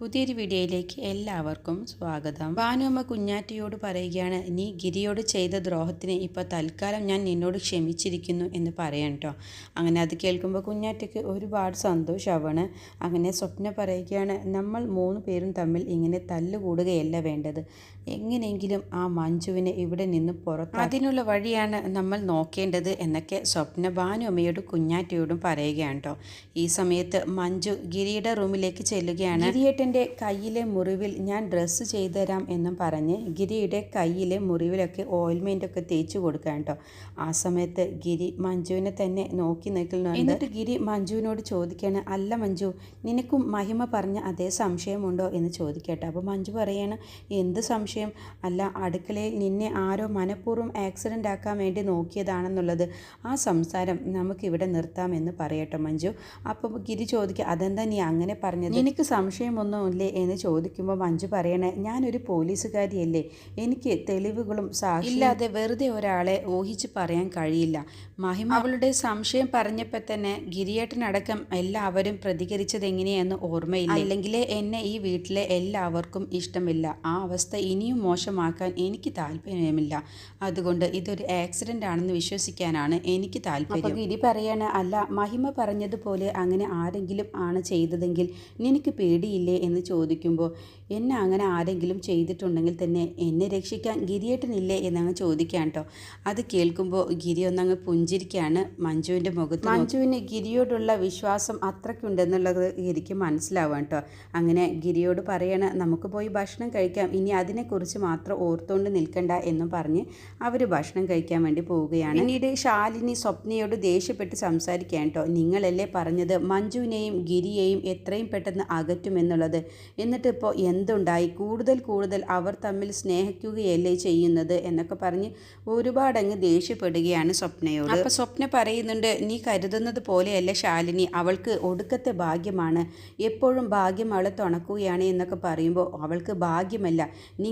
പുതിയൊരു വീഡിയോയിലേക്ക് എല്ലാവർക്കും സ്വാഗതം. ഭാനുമ്മ കുഞ്ഞാറ്റയോട് പറയുകയാണ് നീ ഗിരിയോട് ചെയ്ത ദ്രോഹത്തിന് ഇപ്പോൾ തൽക്കാലം ഞാൻ നിന്നോട് ക്ഷമിച്ചിരിക്കുന്നു എന്ന് പറയാം കേട്ടോ അങ്ങനെ അത് കേൾക്കുമ്പോൾ കുഞ്ഞാറ്റയ്ക്ക് ഒരുപാട് സന്തോഷമാവാണ് അങ്ങനെ സ്വപ്ന പറയുകയാണ് നമ്മൾ മൂന്ന് പേരും തമ്മിൽ ഇങ്ങനെ തല്ലുകൂടുകയല്ല വേണ്ടത്. എങ്ങനെയെങ്കിലും ആ മഞ്ജുവിനെ ഇവിടെ നിന്ന് പുറത്ത് അതിനുള്ള വഴിയാണ് നമ്മൾ നോക്കേണ്ടത് എന്നൊക്കെ സ്വപ്ന ഭാനുമ്മയോടും കുഞ്ഞാറ്റയോടും പറയുകയാണ് കേട്ടോ ഈ സമയത്ത് മഞ്ജു ഗിരിയുടെ റൂമിലേക്ക് ചെല്ലുകയാണ്. ഗിരിയേട്ടന്റെ കയ്യിലെ മുറിവിൽ ഞാൻ ഡ്രസ്സ് ചെയ്തു തരാം എന്നും പറഞ്ഞ് ഗിരിയുടെ കയ്യിലെ മുറിവിലൊക്കെ ഓയിൽമെന്റ് ഒക്കെ തേച്ച് കൊടുക്കാൻ കേട്ടോ ആ സമയത്ത് ഗിരി മഞ്ജുവിനെ തന്നെ നോക്കി നിൽക്കുന്നുണ്ട് എന്നിട്ട് ഗിരി മഞ്ജുവിനോട് ചോദിക്കുകയാണ് അല്ല മഞ്ജു നിനക്കും മഹിമ പറഞ്ഞ അതേ സംശയമുണ്ടോ? എന്ന് ചോദിക്കട്ടെ. അപ്പോൾ മഞ്ജു പറയുകയാണ് എന്ത് സംശയം? അല്ല അടുക്കളയിൽ നിന്നെ ആരോ മനഃപൂർവം ആക്സിഡന്റ് ആക്കാൻ വേണ്ടി നോക്കിയതാണെന്നുള്ളത്. ആ സംസാരം നമുക്കിവിടെ നിർത്താമെന്ന് പറയട്ടെ മഞ്ജു. അപ്പോൾ ഗിരി ചോദിക്കുക അതെന്താ നീ അങ്ങനെ പറഞ്ഞത്? എനിക്ക് സംശയമൊന്നുമില്ലേ എന്ന് ചോദിക്കുമ്പോൾ മഞ്ജു പറയണേ ഞാനൊരു പോലീസുകാരിയല്ലേ? എനിക്ക് തെളിവുകളും സാക്ഷി ഇല്ലാതെ വെറുതെ ഒരാളെ ഊഹിച്ച് പറയാൻ കഴിയില്ല. മഹിമ അവളുടെ സംശയം പറഞ്ഞപ്പോൾ തന്നെ ഗിരിയേട്ടനടക്കം എല്ലാവരും പ്രതികരിച്ചത് എങ്ങനെയെന്ന് ഓർമ്മയില്ല? അല്ലെങ്കിൽ എന്നെ ഈ വീട്ടിലെ എല്ലാവർക്കും ഇഷ്ടമില്ല. ആ അവസ്ഥ ഇനിയും മോശമാക്കാൻ എനിക്ക് താല്പര്യമില്ല. അതുകൊണ്ട് ഇതൊരു ആക്സിഡന്റ് ആണെന്ന് വിശ്വസിക്കാനാണ് എനിക്ക് താല്പര്യം. ഗിരി പറയാണ് അല്ല മഹിമ പറഞ്ഞതുപോലെ അങ്ങനെ ആരെങ്കിലും ആണ് ചെയ്തതെങ്കിൽ നിനക്ക് പേടിയില്ലേ? എന്ന് ചോദിക്കുമ്പോൾ എന്നെ അങ്ങനെ ആരെങ്കിലും ചെയ്തിട്ടുണ്ടെങ്കിൽ തന്നെ എന്നെ രക്ഷിക്കാൻ ഗിരിയേട്ടനില്ലേ? എന്നങ്ങ് ചോദിക്കാൻ കേട്ടോ അത് കേൾക്കുമ്പോൾ ഗിരി ഒന്നങ്ങ് പുഞ്ചിരിക്കുകയാണ് മഞ്ജുവിന്റെ മുഖത്ത് മഞ്ജുവിന് ഗിരിയോടുള്ള വിശ്വാസം അത്രയ്ക്കുണ്ടെന്നുള്ളത് ഗിരിക്ക് മനസ്സിലാവാം കേട്ടോ അങ്ങനെ ഗിരിയോട് പറയണ നമുക്ക് പോയി ഭക്ഷണം കഴിക്കാം. ഇനി അതിനെക്കുറിച്ച് മാത്രം ഓർത്തുകൊണ്ട് നിൽക്കണ്ട എന്നും പറഞ്ഞ് അവർ ഭക്ഷണം കഴിക്കാൻ വേണ്ടി പോവുകയാണ്. പിന്നീട് ശാലിനി സ്വപ്നയോട് ദേഷ്യപ്പെട്ട് സംസാരിക്കാൻ കേട്ടോ. നിങ്ങളല്ലേ പറഞ്ഞത് മഞ്ജുവിനെയും ഗിരിയെയും എത്രയും പെട്ടെന്ന് അകറ്റുമെന്നുള്ളത്? എന്നിട്ട് ഇപ്പോൾ എന്തുണ്ടായി? കൂടുതൽ കൂടുതൽ അവർ തമ്മിൽ സ്നേഹിക്കുകയല്ലേ ചെയ്യുന്നത്? എന്നൊക്കെ പറഞ്ഞ് ഒരുപാടങ്ങ് ദേഷ്യപ്പെടുകയാണ് സ്വപ്നയോട്. അപ്പോൾ സ്വപ്ന പറയുന്നുണ്ട് നീ കരുതുന്നത് പോലെയല്ല ശാലിനി. അവൾക്ക് ഒടുക്കത്തെ ഭാഗ്യമാണ്. എപ്പോഴും ഭാഗ്യം അവളെ തുണക്കുകയാണ് എന്നൊക്കെ പറയുമ്പോൾ അവൾക്ക് ഭാഗ്യമല്ല.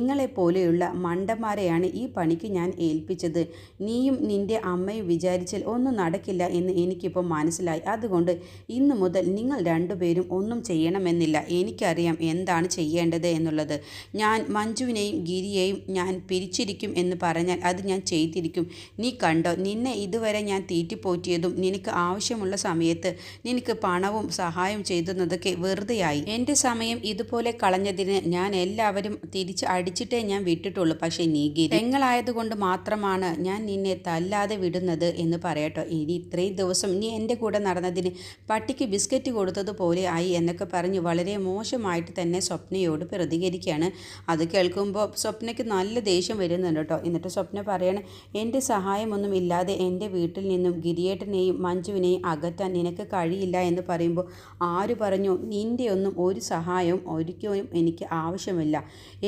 നിങ്ങളെപ്പോലെയുള്ള മണ്ടന്മാരെയാണ് ഈ പണിക്ക് ഞാൻ ഏൽപ്പിച്ചത്. നീയും നിന്റെ അമ്മയും വിചാരിച്ചാൽ ഒന്നും നടക്കില്ല എന്ന് എനിക്കിപ്പോൾ മനസ്സിലായി. അതുകൊണ്ട് ഇന്നു മുതൽ നിങ്ങൾ രണ്ടുപേരും ഒന്നും ചെയ്യണമെന്നില്ല. എനിക്കറിയാം എന്താണ് ചെയ്യേണ്ടത് എന്നുള്ളത്. ഞാൻ മഞ്ജുവിനെയും ഗിരിയെയും ഞാൻ പിരിച്ചിരിക്കും എന്ന് പറഞ്ഞാൽ അത് ഞാൻ ചെയ്തിരിക്കും. നീ കണ്ടോ നിന്നെ ഇതുവരെ ഞാൻ തീറ്റിപ്പോറ്റിയതും നിനക്ക് ആവശ്യമുള്ള സമയത്ത് നിനക്ക് പണവും സഹായം ചെയ്തുന്നതൊക്കെ വെറുതെയായി. എന്റെ സമയം ഇതുപോലെ കളഞ്ഞതിന് ഞാൻ എല്ലാവരും തിരിച്ച് അടിച്ചിട്ടേ ഞാൻ വിട്ടിട്ടുള്ളൂ. പക്ഷേ നീ ഗിരി പെങ്ങളായതുകൊണ്ട് മാത്രമാണ് ഞാൻ നിന്നെ തല്ലാതെ വിടുന്നത് എന്ന് പറയട്ടോ. ഇനി ഇത്രയും ദിവസം നീ എന്റെ കൂടെ നടന്നതിന് പട്ടിക്ക് ബിസ്ക്കറ്റ് കൊടുത്തതുപോലെ ആയി എന്നൊക്കെ പറഞ്ഞ് വളരെ മോശമായിട്ട് തന്നെ സ്വപ്നയോട് പ്രതികരിക്കുകയാണ്. അത് കേൾക്കുമ്പോൾ സ്വപ്നയ്ക്ക് നല്ല ദേഷ്യം വരുന്നുണ്ട് കേട്ടോ. എന്നിട്ട് സ്വപ്ന പറയണ എന്റെ സഹായമൊന്നും ഇല്ലാതെ എന്റെ വീട്ടിൽ നിന്നും ഗിരിയേട്ടനെയും മഞ്ജുവിനെയും അകറ്റാൻ നിനക്ക് കഴിയില്ല എന്ന് പറയുമ്പോൾ ആര് പറഞ്ഞു നിന്റെ ഒന്നും ഒരു സഹായവും ഒരിക്കലും എനിക്ക് ആവശ്യമില്ല.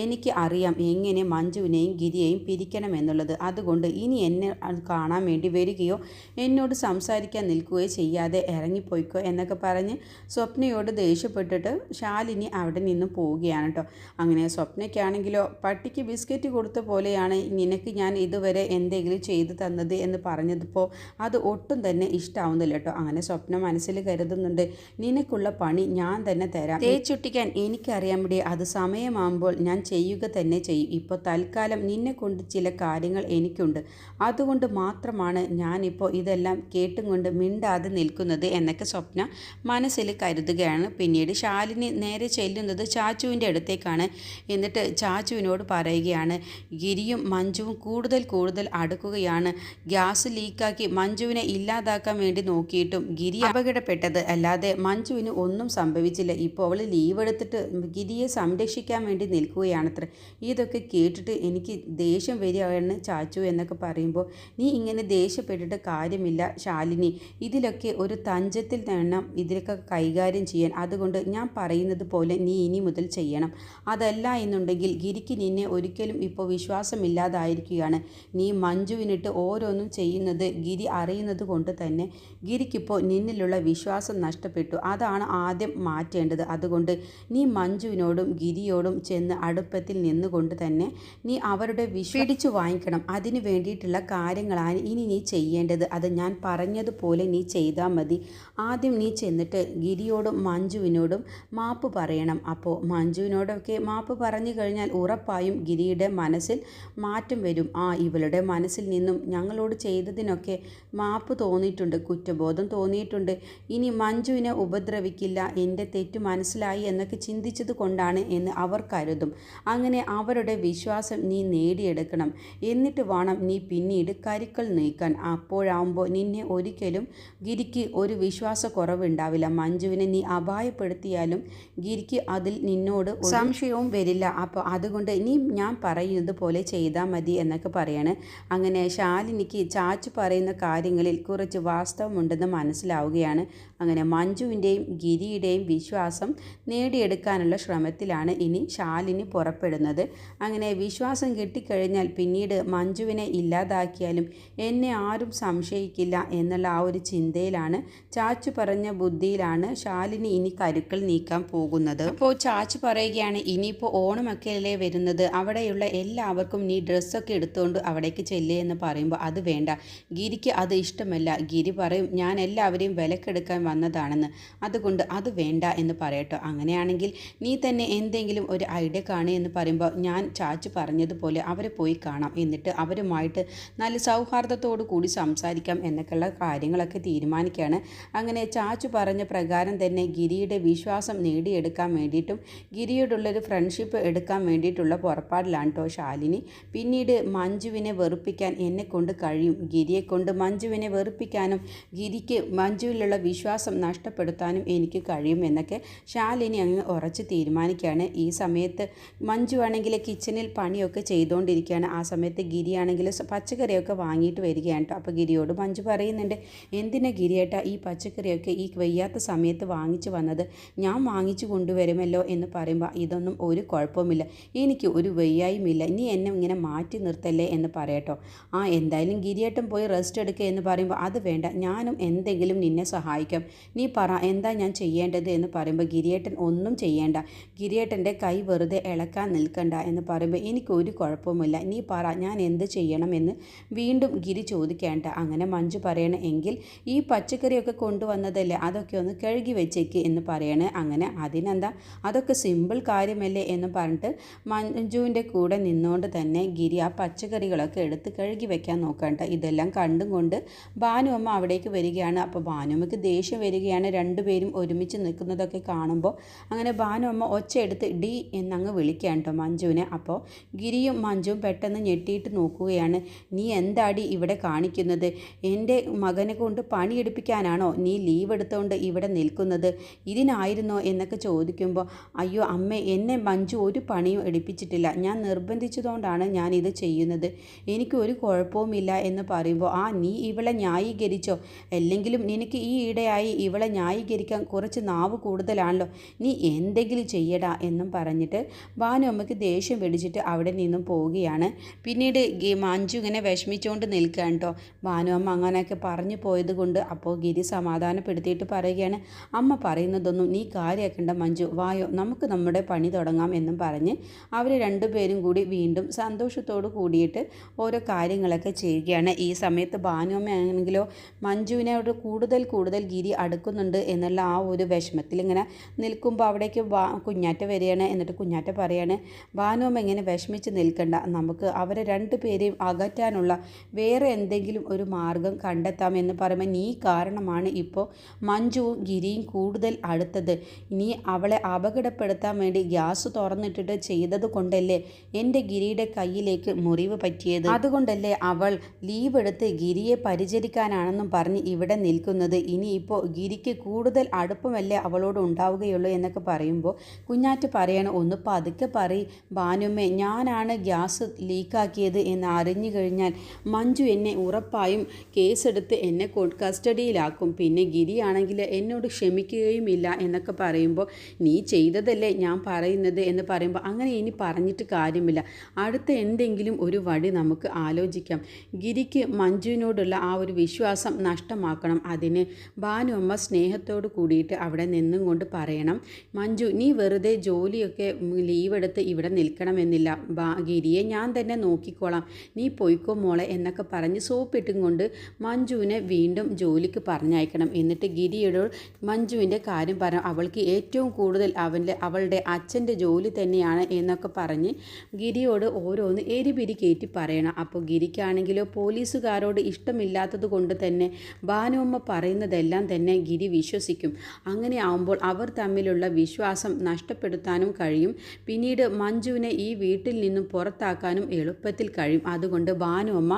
എനിക്ക് അറിയാം എങ്ങനെ മഞ്ജുവിനെയും ഗിരിയെയും പിരിക്കണമെന്നുള്ളത്. അതുകൊണ്ട് ഇനി എന്നെ കാണാൻ വേണ്ടി വരികയോ എന്നോട് സംസാരിക്കാൻ നിൽക്കുകയോ ചെയ്യാതെ ഇറങ്ങിപ്പോയിക്കോ എന്നൊക്കെ പറഞ്ഞ് സ്വപ്നയോട് ദേഷ്യപ്പെട്ടിട്ട് ശാലിനി അവിടെ നിന്ന് പോവുകയാണ് കേട്ടോ അങ്ങനെ സ്വപ്നയ്ക്കാണെങ്കിലോ പട്ടിക്ക് ബിസ്ക്കറ്റ് കൊടുത്ത പോലെയാണ് നിനക്ക് ഞാൻ ഇതുവരെ എന്തെങ്കിലും ചെയ്തു തന്നത് എന്ന് പറഞ്ഞതിപ്പോൾ അത് ഒട്ടും തന്നെ ഇഷ്ടാവുന്നില്ല കേട്ടോ അങ്ങനെ സ്വപ്നം മനസ്സിൽ കരുതുന്നുണ്ട്. നിനക്കുള്ള പണി ഞാൻ തന്നെ തരാം. തേച്ചുട്ടിക്കാൻ എനിക്കറിയാൻ വേണ്ടി അത് സമയമാകുമ്പോൾ ഞാൻ ചെയ്യുക തന്നെ ചെയ്യും. ഇപ്പോൾ തൽക്കാലം നിന്നെ കൊണ്ട് ചില കാര്യങ്ങൾ എനിക്കുണ്ട്. അതുകൊണ്ട് മാത്രമാണ് ഞാനിപ്പോൾ ഇതെല്ലാം കേട്ടും കൊണ്ട് മിണ്ടാതെ നിൽക്കുന്നത് എന്നൊക്കെ സ്വപ്ന മനസ്സിൽ കരുതുകയാണ്. പിന്നീട് ശാലിനി നേരെ ചെല്ലുന്നത് ചാച്ചുവിന്റെ അടുത്തേക്കാണ്. എന്നിട്ട് ചാച്ചുവിനോട് പറയുകയാണ് ഗിരിയും മഞ്ജുവും കൂടുതൽ കൂടുതൽ അടുക്കുകയാണ്. ഗ്യാസ് ലീക്കാക്കി മഞ്ജുവിനെ ഇല്ലാതാക്കാൻ വേണ്ടി നോക്കിയിട്ടും ഗിരി അപകടപ്പെട്ടത്. അല്ലാതെ മഞ്ജുവിന് ഒന്നും സംഭവിച്ചില്ല. ഇപ്പോൾ അവൾ ലീവ് എടുത്തിട്ട് ഗിരിയെ സംരക്ഷിക്കാൻ വേണ്ടി നിൽക്കുകയാണത്ര. ഇതൊക്കെ കേട്ടിട്ട് എനിക്ക് ദേഷ്യം വരികയാണ് ചാച്ചു എന്നൊക്കെ പറയുമ്പോൾ നീ ഇങ്ങനെ ദേഷ്യപ്പെട്ടിട്ട് കാര്യമില്ല ശാലിനി. ഇതിലൊക്കെ ഒരു തഞ്ചത്തിൽ വേണം ഇതിലൊക്കെ കൈകാര്യം ചെയ്യാൻ. അതുകൊണ്ട് ഞാൻ പറയുന്നത് പോലെ നീ ഇനി മുതൽ ചെയ്യണം. അതല്ല എന്നുണ്ടെങ്കിൽ ഗിരിക്ക് നിന്നെ ഒരിക്കലും ഇപ്പോൾ വിശ്വാസമില്ലാതായിരിക്കുകയാണ്. നീ മഞ്ജുവിനിട്ട് ഓരോന്നും ചെയ്യുന്നത് ഗിരി അറിയുന്നത് കൊണ്ട് തന്നെ ഗിരിക്കിപ്പോൾ നിന്നിലുള്ള വിശ്വാസം നഷ്ടപ്പെട്ടു. അതാണ് ആദ്യം മാറ്റേണ്ടത്. അതുകൊണ്ട് നീ മഞ്ജുവിനോടും ഗിരിയോടും ചെന്ന് അടുപ്പത്തിൽ നിന്നുകൊണ്ട് തന്നെ നീ അവരുടെ വിശ്വ പിടിച്ചു വാങ്ങിക്കണം. അതിന് വേണ്ടിയിട്ടുള്ള കാര്യങ്ങളാണ് ഇനി നീ ചെയ്യേണ്ടത്. അത് ഞാൻ പറഞ്ഞതുപോലെ നീ ചെയ്താൽ മതി. ആദ്യം നീ ചെന്നിട്ട് ഗിരിയോടും മഞ്ജുവിനോടും മാപ്പ് പറയണം. അപ്പോൾ മഞ്ജുവിനോടൊക്കെ മാപ്പ് പറഞ്ഞു കഴിഞ്ഞാൽ ഉറപ്പായും ഗിരിയുടെ മനസ്സിൽ മാറ്റം വരും. ആ ഇവളുടെ മനസ്സിൽ നിന്നും ഞങ്ങളോട് ചെയ്തതിനൊക്കെ മാപ്പ് തോന്നിയിട്ടുണ്ട്. കുറ്റബോധം തോന്നിയിട്ടുണ്ട്. ഇനി മഞ്ജുവിനെ ഉപദ്രവിക്കില്ല. എന്റെ തെറ്റ് മനസ്സിലായി എന്നൊക്കെ ചിന്തിച്ചത് കൊണ്ടാണ് എന്ന് അവർ കരുതും. അങ്ങനെ അവരുടെ വിശ്വാസം നീ നേടിയെടുക്കണം. എന്നിട്ട് വേണം നീ പിന്നീട് കരുക്കൾ നീക്കാൻ. അപ്പോഴാവുമ്പോൾ നിന്നെ ഒരിക്കലും ഗിരിക്ക് ഒരു വിശ്വാസക്കുറവുണ്ടാവില്ല. മഞ്ജുവിനെ നീ അപായപ്പെടുത്തിയാലും ഗിരിക്ക് അതിൽ നിന്നോട് സംശയവും വരില്ല. അപ്പോൾ അതുകൊണ്ട് നീ ഞാൻ പറയുന്നത് പോലെ ചെയ്താൽ മതി എന്നൊക്കെ പറയാണ്. അങ്ങനെ ശാലിനിക്ക് ചാച്ചു പറയുന്ന കാര്യങ്ങളിൽ കുറച്ച് വാസ്തവമുണ്ടെന്ന് മനസ്സിലാവുകയാണ്. അങ്ങനെ മഞ്ജുവിന്റെയും ഗിരിയുടെയും വിശ്വാസം നേടിയെടുക്കാനുള്ള ശ്രമത്തിലാണ് ഇനി ശാലിനി പുറപ്പെടുന്നത്. അങ്ങനെ വിശ്വാസം കിട്ടിക്കഴിഞ്ഞാൽ പിന്നീട് മഞ്ജുവിനെ ഇല്ലാതാക്കിയാലും എന്നെ ആരും സംശയിക്കില്ല എന്നുള്ള ആ ഒരു ചിന്തയിലാണ് ചാച്ചു പറഞ്ഞ ബുദ്ധിയിലാണ് ശാലിനി ഇനി കരുക്കൾ നീക്കാൻ പോകുന്നത്. അപ്പോൾ ചാച്ചു പറയുകയാണ് ഇനിയിപ്പോൾ ഓണമൊക്കെ അല്ലേ വരുന്നത്. അവിടെയുള്ള എല്ലാവർക്കും നീ ഡ്രസ്സൊക്കെ എടുത്തുകൊണ്ട് അവിടേക്ക് ചെല്ലേ എന്ന് പറയുമ്പോൾ അത് വേണ്ട. ഗിരിക്ക് അത് ഇഷ്ടമല്ല. ഗിരി പറയും ഞാൻ എല്ലാവരെയും വിലക്കെടുക്കാൻ വന്നതാണെന്ന്. അതുകൊണ്ട് അത് വേണ്ട എന്ന് പറയട്ടോ. അങ്ങനെയാണെങ്കിൽ നീ തന്നെ എന്തെങ്കിലും ഒരു ഐഡിയ കാണുക എന്ന് പറയുമ്പോൾ ഞാൻ ചാച്ചു പറഞ്ഞതുപോലെ അവരെ പോയി കാണാം. എന്നിട്ട് അവരുമായിട്ട് നല്ല സൗഹാർദ്ദത്തോടു കൂടി സംസാരിക്കാം എന്നൊക്കെയുള്ള കാര്യങ്ങളൊക്കെ തീരുമാനിക്കുകയാണ്. അങ്ങനെ ചാച്ചു പറഞ്ഞ പ്രകാരം തന്നെ ഗിരിയുടെ വിശ്വാസം നേടിയെടുക്കാൻ വേണ്ടിയിട്ടും ഗിരിയോടുള്ളൊരു ഫ്രണ്ട്ഷിപ്പ് എടുക്കാൻ വേണ്ടിയിട്ടുള്ള പുറപ്പാടിലാണ് കേട്ടോ ശാലിനി. പിന്നീട് മഞ്ജുവിനെ വെറുപ്പിക്കാൻ എന്നെ കൊണ്ട് കഴിയും. ഗിരിയെ കൊണ്ട് മഞ്ജുവിനെ വെറുപ്പിക്കാനും ഗിരിക്ക് മഞ്ജുവിലുള്ള വിശ്വാസം നഷ്ടപ്പെടുത്താനും എനിക്ക് കഴിയും എന്നൊക്കെ ശാലിനി അങ്ങ് ഉറച്ച് തീരുമാനിക്കുകയാണ്. ഈ സമയത്ത് മഞ്ജു ആണെങ്കിൽ കിച്ചണിൽ പണിയൊക്കെ ചെയ്തുകൊണ്ടിരിക്കുകയാണ്. ആ സമയത്ത് ഗിരിയാണെങ്കിൽ പച്ചക്കറിയൊക്കെ വാങ്ങിയിട്ട് വരികയാണ് കേട്ടോ അപ്പോൾ ഗിരിയോട് മഞ്ജു പറയുന്നുണ്ട് എന്തിനാ ഗിരിയേട്ടാ ഈ പച്ചക്കറിയൊക്കെ ഈ വയ്യാത്ത സമയത്ത് വാങ്ങിച്ചു വന്നത്? ഞാൻ വാങ്ങിച്ചു കൊണ്ടുവരുമല്ലോ? എന്ന് പറയുമ്പോൾ ഇതൊന്നും ഒരു കുഴപ്പമില്ല എനിക്ക് ഒരു വയ്യായ്മയില്ല. നീ എന്നെ ഇങ്ങനെ മാറ്റി നിർത്തല്ലേ? എന്ന് പറയട്ടോ ആ എന്തായാലും ഗിരിയേട്ടൻ പോയി റെസ്റ്റ് എടുക്കുക എന്ന് പറയുമ്പോൾ അത് വേണ്ട. ഞാനും എന്തെങ്കിലും നിന്നെ സഹായിക്കാം. നീ പറ എന്താ ഞാൻ ചെയ്യേണ്ടത്? എന്ന് പറയുമ്പോൾ ഗിരിയേട്ടൻ ഒന്നും ചെയ്യേണ്ട. ഗിരിയേട്ടന്റെ കൈ വെറുതെ ഇളക്കാൻ നിൽക്കണ്ട. എന്ന് പറയുമ്പോൾ എനിക്കൊരു കുഴപ്പമില്ല നീ പറ ഞാൻ എന്ത് ചെയ്യണമെന്ന് വീണ്ടും ഗിരി ചോദിക്കേണ്ട അങ്ങനെ മഞ്ജു പറയണ എങ്കിൽ ഈ പച്ചക്കറിയൊക്കെ കൊണ്ടുവന്നതല്ലേ അതൊക്കെ ഒന്ന് കഴുകി വെച്ചേക്ക് എന്ന് പറയണേ. അങ്ങനെ അതിനെന്താ അതൊക്കെ സിമ്പിൾ കാര്യമല്ലേ എന്ന് പറഞ്ഞിട്ട് മഞ്ജുവിന്റെ കൂടെ നിന്നുകൊണ്ട് തന്നെ ഗിരി ആ പച്ചക്കറികളൊക്കെ എടുത്ത് കഴുകി വെക്കാൻ നോക്കണ്ട ഇതെല്ലാം കണ്ടും കൊണ്ട് ഭാനുവമ്മ അവിടേക്ക് വരികയാണ്. അപ്പോൾ ഭാനുവമ്മയ്ക്ക് ദേഷ്യം വരികയാണ്. രണ്ടുപേരും ഒരുമിച്ച് നിൽക്കുന്നതൊക്കെ കാണുമ്പോൾ അങ്ങനെ ഭാനുവമ്മ ഒച്ചയെടുത്ത് ഡി എന്നങ്ങ് വിളിക്കാൻ കേട്ടോ മഞ്ജുവിനെ. അപ്പോൾ ഗിരിയും മഞ്ജുവും പെട്ടെന്ന് ഞെട്ടിയിട്ട് നോക്കുകയാണ്. നീ എന്താടി ഇവിടെ കാണിക്കുന്നത്? എന്റെ മകനെ കൊണ്ട് പണിയെടുപ്പിക്കാനാണോ നീ ലീവ് എടുത്തുകൊണ്ട് ഇവിടെ നിൽക്കുന്നത്? ഇതിനായിരുന്നോ? എന്നൊക്കെ ചോദിക്കുമ്പോൾ അയ്യോ അമ്മ എന്നെ മഞ്ജു ഒരു പണിയും എടുപ്പിച്ചിട്ടില്ല. ഞാൻ നിർബന്ധിച്ചതുകൊണ്ടാണ് ഞാൻ ഇത് ചെയ്യുന്നത്. എനിക്ക് ഒരു കുഴപ്പവുമില്ല എന്ന് പറയുമ്പോൾ ആ നീ ഇവളെ ന്യായീകരിച്ചോ? അല്ലെങ്കിലും നിനക്ക് ഈ ഇടയായി ഇവളെ ന്യായീകരിക്കാൻ കുറച്ച് നാവ് കൂടുതലാണല്ലോ. നീ എന്തെങ്കിലും ചെയ്യടാ എന്നും പറഞ്ഞിട്ട് ഭാനു അമ്മയ്ക്ക് ദേഷ്യം പിടിച്ചിട്ട് അവിടെ നിന്നും പോവുകയാണ്. പിന്നീട് മഞ്ജു ഇങ്ങനെ വിഷമിച്ചുകൊണ്ട് നിൽക്കുകയാണ് കേട്ടോ ഭാനു അമ്മ അങ്ങനെയൊക്കെ പറഞ്ഞു പോയത് കൊണ്ട് അപ്പോൾ ഗിരി സമാധാനപ്പെടുത്തിയിട്ട് പറയുകയാണ് അമ്മ പറയുന്നതൊന്നും നീ കാര്യമാക്കേണ്ട മഞ്ജു. വായോ നമുക്ക് നമ്മുടെ പണി തുടങ്ങാം എന്നും പറഞ്ഞ് അവർ രണ്ടുപേരും കൂടി വീണ്ടും സന്തോഷത്തോട് കൂടിയിട്ട് ഓരോ കാര്യങ്ങളൊക്കെ ചെയ്യുകയാണ്. ഈ സമയത്ത് ഭാനുമ്മ ആണെങ്കിലോ മഞ്ജുവിനോട് കൂടുതൽ കൂടുതൽ ഗിരി അടുക്കുന്നുണ്ട് എന്നുള്ള ആ ഒരു വിഷമത്തിൽ ഇങ്ങനെ നിൽക്കുമ്പോൾ അവിടേക്ക് കുഞ്ഞാറ്റ വരികയാണ്. എന്നിട്ട് കുഞ്ഞാറ്റ പറയാണ് ഭാനുമ്മ എങ്ങനെ വിഷമിച്ച് നിൽക്കണ്ട. നമുക്ക് അവരെ രണ്ടുപേരെയും അകറ്റാനുള്ള വേറെ എന്തെങ്കിലും ഒരു മാർഗം കണ്ടെത്താമെന്ന് പറയുമ്പോൾ നീ കാരണമാണ് ഇപ്പോൾ മഞ്ജുവും ഗിരിയും കൂടുതൽ അടുത്തത്. നീ അവളെ അപകടപ്പെടുത്താൻ വേണ്ടി ഗ്യാസ് തുറന്നിട്ടിട്ട് ചെയ്തത് കൊണ്ടല്ലേ എന്റെ ഗിരിയുടെ കയ്യിലേക്ക് മുറിവ് പറ്റിയത്? അതുകൊണ്ടല്ലേ അവൾ ലീവ് എടുത്ത് ഗിരിയെ പരിചരിക്കാനാണെന്നും പറഞ്ഞ് ഇവിടെ നിൽക്കുന്നത്. ഇനി ഇപ്പോൾ ഗിരിക്ക് കൂടുതൽ അടുപ്പമല്ലേ അവളോട് ഉണ്ടാവുകയുള്ളൂ എന്നൊക്കെ പറയുമ്പോൾ കുഞ്ഞാറ്റ് പറയണം ഒന്ന് പതുക്കെ പറ ഭാനുമ്മേ ഞാനാണ് ഗ്യാസ് ലീക്കാക്കിയത് എന്ന് അറിഞ്ഞു കഴിഞ്ഞാൽ മഞ്ജു എന്നെ ഉറപ്പായും കേസെടുത്ത് എന്നെ കസ്റ്റഡിയിലാക്കും. പിന്നെ ഗിരിയാണെങ്കിൽ എന്നോട് ക്ഷമിക്കുകയുമില്ല എന്നൊക്കെ പറയുമ്പോൾ നീ ചെയ്തതല്ലേ ഞാൻ പറയുന്നത്? എന്ന് പറയുമ്പോൾ അങ്ങനെ ഇനി പറഞ്ഞിട്ട് കാര്യമില്ല. അടുത്ത എന്തെങ്കിലും ഒരു വഴി നമുക്ക് ആലോചിക്കാം. ഗിരിക്ക് മഞ്ജുവിനോടുള്ള ആ ഒരു വിശ്വാസം നഷ്ടമാക്കണം. അതിന് ഭാനുഅമ്മ സ്നേഹത്തോട് കൂടിയിട്ട് അവിടെ നിന്നും കൊണ്ട് പറയണം മഞ്ജു നീ വെറുതെ ജോലിയൊക്കെ ലീവ് എടുത്ത് ഇവിടെ നിൽക്കണമെന്നില്ല. ഭാഗീരിയെ ഗിരിയെ ഞാൻ തന്നെ നോക്കിക്കോളാം. നീ പോയിക്കോ മോളെ എന്നൊക്കെ പറഞ്ഞ് സോപ്പിട്ടും കൊണ്ട് മഞ്ജുവിനെ വീണ്ടും ജോലിക്ക് പറഞ്ഞയക്കണം. എന്നിട്ട് ഗിരിയുടെ മഞ്ജുവിന്റെ കാര്യം പറഞ്ഞു. അവൾക്ക് ഏറ്റവും കൂടുതൽ അവന്റെ അവളുടെ അച്ഛന്റെ ജോലി തന്നെയാണ് എന്നൊക്കെ പറഞ്ഞ് ഗിരിയോട് ഓരോന്ന് എരിപിരി കയറ്റി പറയണം. അപ്പോൾ ഗിരിക്കാണെങ്കിലോ പോലീസുകാരോട് ഇഷ്ടമില്ലാത്തത് കൊണ്ട് തന്നെ ഭാനുമ്മ പറയുന്നതെല്ലാം തന്നെ ഗിരി വിശ്വസിക്കും. അങ്ങനെ ആവുമ്പോൾ അവർ തമ്മിലുള്ള വിശ്വാസം നഷ്ടപ്പെടുത്താനും കഴിയും. പിന്നീട് മഞ്ജുവിനെ ഈ വീട്ടിൽ നിന്നും പുറത്താക്കാനും എളുപ്പത്തിൽ കഴിയും. അതുകൊണ്ട് ഭാനുമ്മ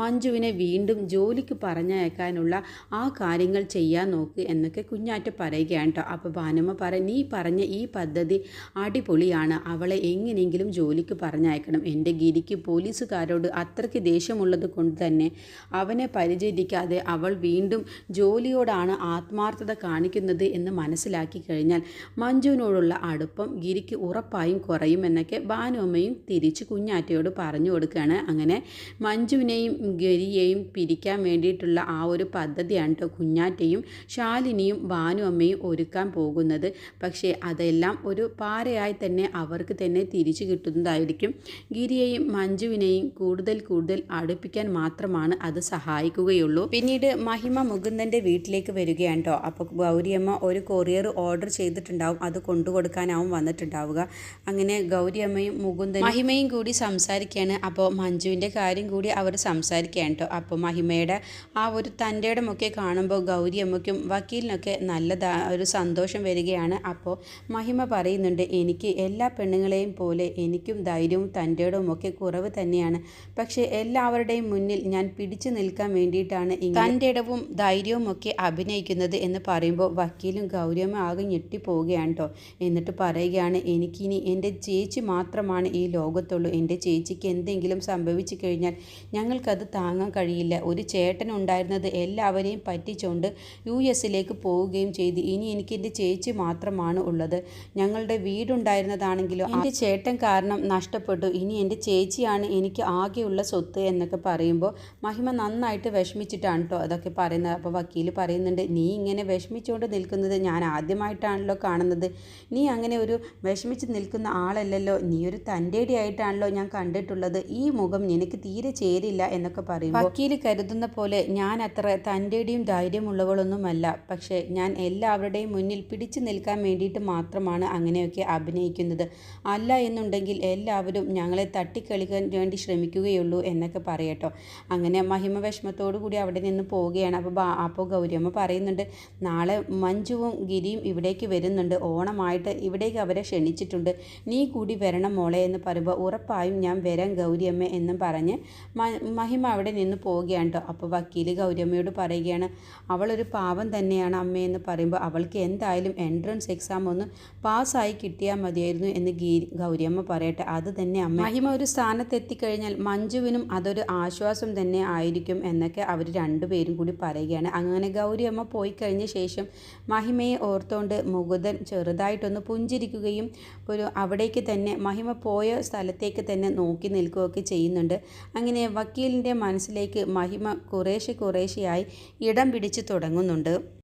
മഞ്ജുവിനെ വീണ്ടും ജോലിക്ക് പറഞ്ഞയക്കാനുള്ള ആ കാര്യങ്ങൾ ചെയ്യാൻ നോക്ക് എന്നൊക്കെ കുഞ്ഞാറ്റ പറയുകയാണ് കേട്ടോ. അപ്പോൾ ഭാനുമ്മ പറ നീ പറഞ്ഞ ഈ പദ്ധതി അടിപൊളിയാണ്. അവളെ എങ്ങനെയെങ്കിലും ജോലിക്ക് പറഞ്ഞയക്കണം. എന്റെ ഗിരിക്ക് പോലീസുകാരോട് അത്രയ്ക്ക് ദേഷ്യമുള്ളത് കൊണ്ട് തന്നെ അവനെ പരിചരിക്കാതെ അവൾ വീണ്ടും ജോലിയോടാണ് ആത്മാർത്ഥത കാണിക്കുന്നത് എന്ന് മനസ്സിലാക്കി കഴിഞ്ഞാൽ മഞ്ജുവിനോടുള്ള അടുപ്പം ഗിരിക്ക് ഉറപ്പായും കുറയും എന്നൊക്കെ ഭാനുമ്മയും തിരിച്ച് കുഞ്ഞാറ്റയോട് പറഞ്ഞു കൊടുക്കുകയാണ്. അങ്ങനെ മഞ്ജുവിനെയും ഗരിയെയും പിരിക്കാൻ വേണ്ടിയിട്ടുള്ള ആ ഒരു പദ്ധതിയാണ് കേട്ടോ കുഞ്ഞാറ്റയും ശാലിനിയും ഭാനുവമ്മയും ഒരുക്കാൻ പോകുന്നത്. പക്ഷേ അതെല്ലാം ഒരു പാരയായി തന്നെ അവർക്ക് തന്നെ തിരിച്ചു കിട്ടുന്നതായിരിക്കും. ഗിരിയെയും മഞ്ജുവിനെയും കൂടുതൽ കൂടുതൽ അടുപ്പിക്കാൻ മാത്രമാണ് അത് സഹായിക്കുകയുള്ളൂ. പിന്നീട് മഹിമ മുകുന്ദന്റെ വീട്ടിലേക്ക് വരികയാണ് കേട്ടോ അപ്പോൾ ഗൗരിയമ്മ ഒരു കൊറിയർ ഓർഡർ ചെയ്തിട്ടുണ്ടാവും. അത് കൊണ്ടുകൊടുക്കാനാവും വന്നിട്ടുണ്ടാവുക. അങ്ങനെ ഗൗരിയമ്മയും മുകുന്ദൻ മഹിമയും കൂടി സംസാരിക്കുകയാണ് അപ്പോൾ മഞ്ജുവിന്റെ കാര്യം കൂടി അവർ സംസാരിക്കുകയാണ് കേട്ടോ അപ്പോൾ മഹിമയുടെ ആ ഒരു തന്റെയുടമൊക്കെ കാണുമ്പോൾ ഗൗരിയമ്മയ്ക്കും വക്കീലിനൊക്കെ നല്ലതാ ഒരു സന്തോഷം വരികയാണ്. അപ്പോൾ മഹിമ പറയുന്നുണ്ട് എനിക്ക് എല്ലാ പെണ്ണുങ്ങളെയും പോലെ എനിക്കും ധൈര്യവും തന്റെ ഇടവും ഒക്കെ കുറവ് തന്നെയാണ്. പക്ഷേ എല്ലാവരുടെയും മുന്നിൽ ഞാൻ പിടിച്ചു നിൽക്കാൻ വേണ്ടിയിട്ടാണ് തന്റെ ഇടവും ധൈര്യവും ഒക്കെ അഭിനയിക്കുന്നത് എന്ന് പറയുമ്പോൾ വക്കീലും ഗൗരിയമ്മ ആകെ ഞെട്ടിപ്പോവുകയാണ് കേട്ടോ എന്നിട്ട് പറയുകയാണ് എനിക്കിനി എന്റെ ചേച്ചി മാത്രമാണ് ഈ ലോകത്തുള്ളൂ. എന്റെ ചേച്ചിക്ക് എന്തെങ്കിലും സംഭവിച്ചു കഴിഞ്ഞാൽ ഞങ്ങൾക്കത് താങ്ങാൻ കഴിയില്ല. ഒരു ചേട്ടൻ ഉണ്ടായിരുന്നത് എല്ലാവരെയും പറ്റിച്ചുകൊണ്ട് യു എസിലേക്ക് പോവുകയും ചെയ്തു. ഇനി എനിക്ക് എന്റെ ചേച്ചി മാത്രമാണ് ഉള്ളത്. ഞങ്ങളുടെ വീടുണ്ടായിരുന്നതാണെങ്കിലും എന്റെ ചേട്ടൻ കാരണം നഷ്ടപ്പെട്ടു. ഇനി എന്റെ ചേച്ചിയാണ് എനിക്ക് ആകെയുള്ള സ്വത്ത് എന്നൊക്കെ പറയുമ്പോൾ മഹിമ നന്നായിട്ട് വിഷമിച്ചിട്ടാണ് കേട്ടോ അതൊക്കെ പറയുന്നത്. അപ്പോൾ വക്കീൽ പറയുന്നുണ്ട് നീ ഇങ്ങനെ വിഷമിച്ചുകൊണ്ട് നിൽക്കുന്നത് ഞാൻ ആദ്യമായിട്ടാണല്ലോ കാണുന്നത്. നീ അങ്ങനെ ഒരു വിഷമിച്ച് നിൽക്കുന്ന ആളല്ലല്ലോ. നീ ഒരു തന്റെടി ആയിട്ടാണല്ലോ ഞാൻ കണ്ടിട്ടുള്ളത്. ഈ മുഖം നിനക്ക് തീരെ ചേരില്ല എന്നൊക്കെ പറയും വക്കീൽ കരുതുന്ന പോലെ ഞാൻ അത്ര തന്റെടിയും ധൈര്യമുള്ളവളൊന്നുമല്ല. പക്ഷേ ഞാൻ എല്ലാവരുടെയും മുന്നിൽ പിടിച്ചു നിൽക്കാൻ വേണ്ടിയിട്ട് മാത്രമാണ് അങ്ങനെയൊക്കെ അഭിനയിക്കുന്നത്. അല്ല എന്നുണ്ടെങ്കിൽ എല്ലാവരും ഞങ്ങളെ തട്ടിക്കളിക്കാൻ വേണ്ടി ശ്രമിക്കുകയുള്ളൂ എന്നൊക്കെ പറയട്ടോ. അങ്ങനെ മഹിമ വിഷമത്തോടു കൂടി അവിടെ നിന്ന് പോവുകയാണ്. അപ്പോൾ അപ്പോൾ ഗൗരിയമ്മ പറയുന്നുണ്ട് നാളെ മഞ്ജുവും ഗിരിയും ഇവിടേക്ക് വരുന്നുണ്ട്. ഓണമായിട്ട് ഇവിടേക്ക് അവരെ ക്ഷണിച്ചിട്ടുണ്ട്. നീ കൂടി വരണം മോളെ എന്ന് പറയുമ്പോൾ ഉറപ്പായും ഞാൻ വരാം ഗൗരിയമ്മ എന്നും പറഞ്ഞ് മഹിമ അവിടെ നിന്ന് പോവുകയാണ് കേട്ടോ അപ്പോൾ വക്കീൽ ഗൗരിയമ്മയോട് പറയുകയാണ് അവളൊരു പാവം തന്നെയാണ് അമ്മയെന്ന് പറയുമ്പോൾ അവൾക്ക് എന്തായാലും എൻട്രൻസ് എക്സാം ഒന്ന് പാസ്സായി കിട്ടിയാൽ മതിയായിരുന്നു എന്ന് ഗീ ഗൗരിയമ്മ പറയട്ടെ. അത് തന്നെ അമ്മ. മഹിമ ഒരു സ്ഥാനത്തെത്തിക്കഴിഞ്ഞാൽ മഞ്ജുവിനും അതൊരു ആശ്വാസം തന്നെ ആയിരിക്കും എന്നൊക്കെ അവർ രണ്ടുപേരും കൂടി പറയുകയാണ്. അങ്ങനെ ഗൗരിയമ്മ പോയി കഴിഞ്ഞ ശേഷം മഹിമയെ ഓർത്തുകൊണ്ട് മുകുതൻ ചെറുതായിട്ടൊന്ന് പുഞ്ചിരിക്കുകയും ഒരു അവിടേക്ക് തന്നെ മഹിമ പോയ സ്ഥലത്തേക്ക് തന്നെ നോക്കി നിൽക്കുകയൊക്കെ ചെയ്യുന്നുണ്ട്. അങ്ങനെ വക്കീലിന്റെ മനസ്സിലേക്ക് മഹിമ കുറേശ്ശെ കുറേശ്ശെയായി ഇടം പിടിച്ചു തുടങ്ങുന്നുണ്ട്.